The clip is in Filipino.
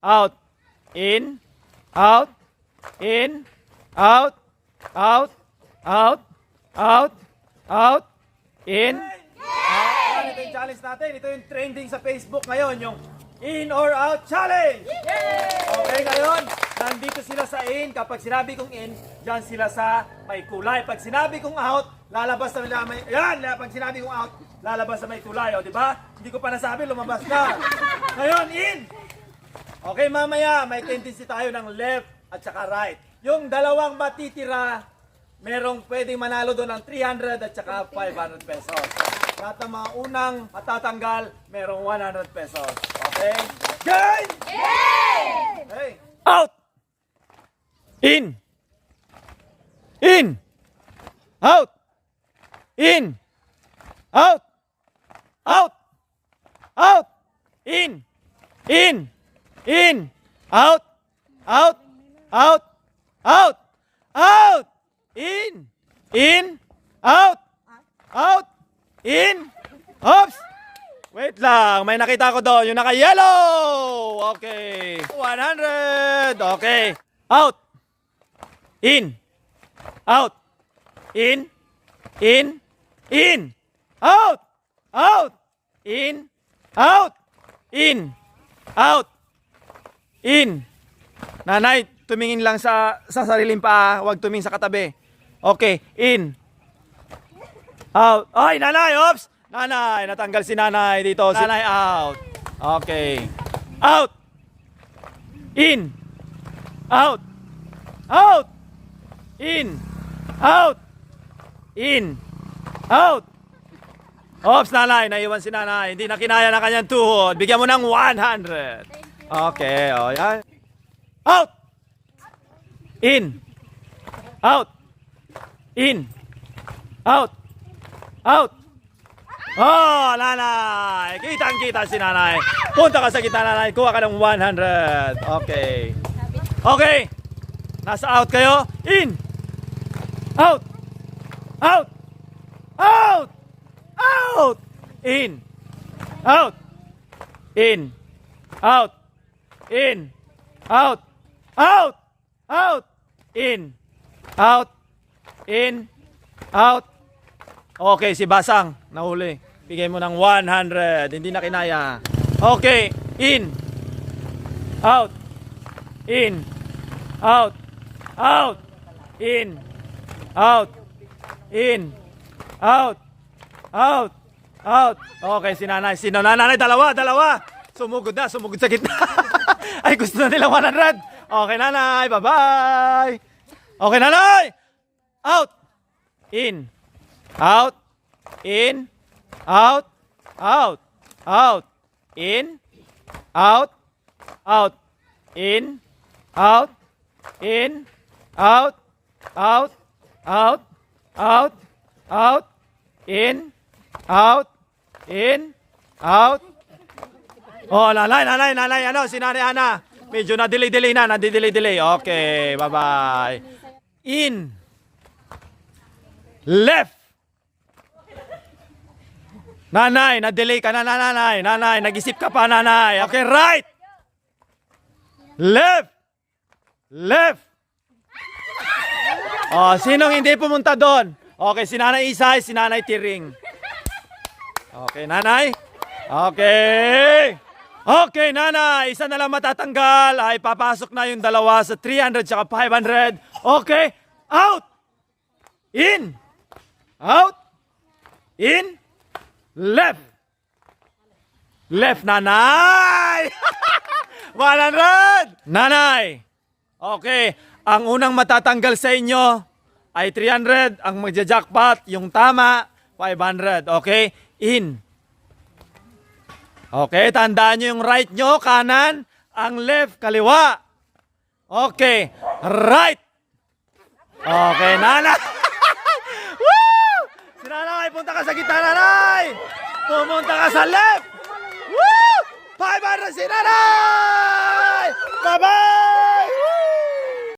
out, in, out, in, out, out, out, out, out, in. Ah, ito yung challenge natin. Ito yung trending sa Facebook ngayon, yung in or out challenge. Okay, ngayon, nandito sila sa in. Kapag sinabi kong in, dyan sila sa may kulay. Pag sinabi kong out, lalabas na may... Yan! Pag sinabi kong out, lalabas na may kulay. O, di ba? Hindi ko pa nasabi, lumabas na. Ngayon, in! Okay, mamaya, may tendency tayo ng left at saka right. Yung dalawang matitira, merong pwedeng manalo doon ng 300 at saka 500 pesos. Lahat ng mga unang matatanggal, merong 100 pesos. Okay? Game! Hey! Out! In! In! Out! In! Out! Out! Out! In! In! In! Out! Out! Out! Out! Out! In! In! Out! Out! In! Oops! Wait lang, may nakita ko doon, yung naka-yellow! Okay. 100! Okay. Out! In! Out! In! In! In! Out! Out! In! Out! In! Out! In! Nanay, tumingin lang sa sa sariling paa, huwag tumingin sa katabi. Okay, in. Out. Ay, nanay, oops! Nanay, natanggal si nanay dito. Si nanay out. Okay. Out! In! Out! Out! In! Out! In! Out! Oops, nanay, naiwan si nanay. Hindi na kinaya ng kanyang tuhod. Bigyan mo ng 100. Okay, oh, yan. Out! In! Out! In! Out! Out! Oh, nanay! Kitang-kita si nanay. Punta ka sa kita, nanay. Kuha ka ng 100. Okay. Okay. Nasa out kayo. In! Out! Out! Out! Out! In! Out! In! Out! In! Out! Out! Out! In! Out! In! Out! Okay, si Basang, nahuli. Bigay mo ng 100. Hindi na kinaya. Okay, in! Out! In! Out! Out! In! Out! In! Out! Out! Out! Okay, si nanay. Sino nanay? Dalawa, dalawa! Sumugod na, sumugod sa gitna. Ay, gusto na nila 100. Okay, nanay. Bye-bye. Okay, nanay. Out. In. Out. In. Out. Out. Out. In. Out. Out. In. Out. In. Out. Out. Out. Out. Out. In. Out. In. Out. Oh, nanay, nanay, nanay, ano, si nanay Ana. Medyo na delay-delay na, nadi-delay-delay. Okay, bye-bye. In. Left. Nanay, na-delay ka na, nanay. Nanay, nag-isip ka pa, nanay. Okay, right. Left. Left. Oh, sinong hindi pumunta doon? Okay, si Nanay Isay, si Nanay Tiring. Okay, Nanay. Okay. Okay, Nanay. Isa na lang matatanggal. Ay, papasok na yung dalawa sa 300 tsaka 500. Okay. Out. In. Out. In. Left. Left, Nanay. 100. Nanay. Okay. Ang unang matatanggal sa inyo ay 300. Ang magja-jackpot, yung tama, 500. Okay? In. Okay, tandaan nyo yung right nyo, kanan. Ang left, kaliwa. Okay, right. Okay, nanay. Woo! Si nanay, punta ka sa gitna, nanay. Pumunta ka sa left. Woo! 500 si nanay! Bye-bye!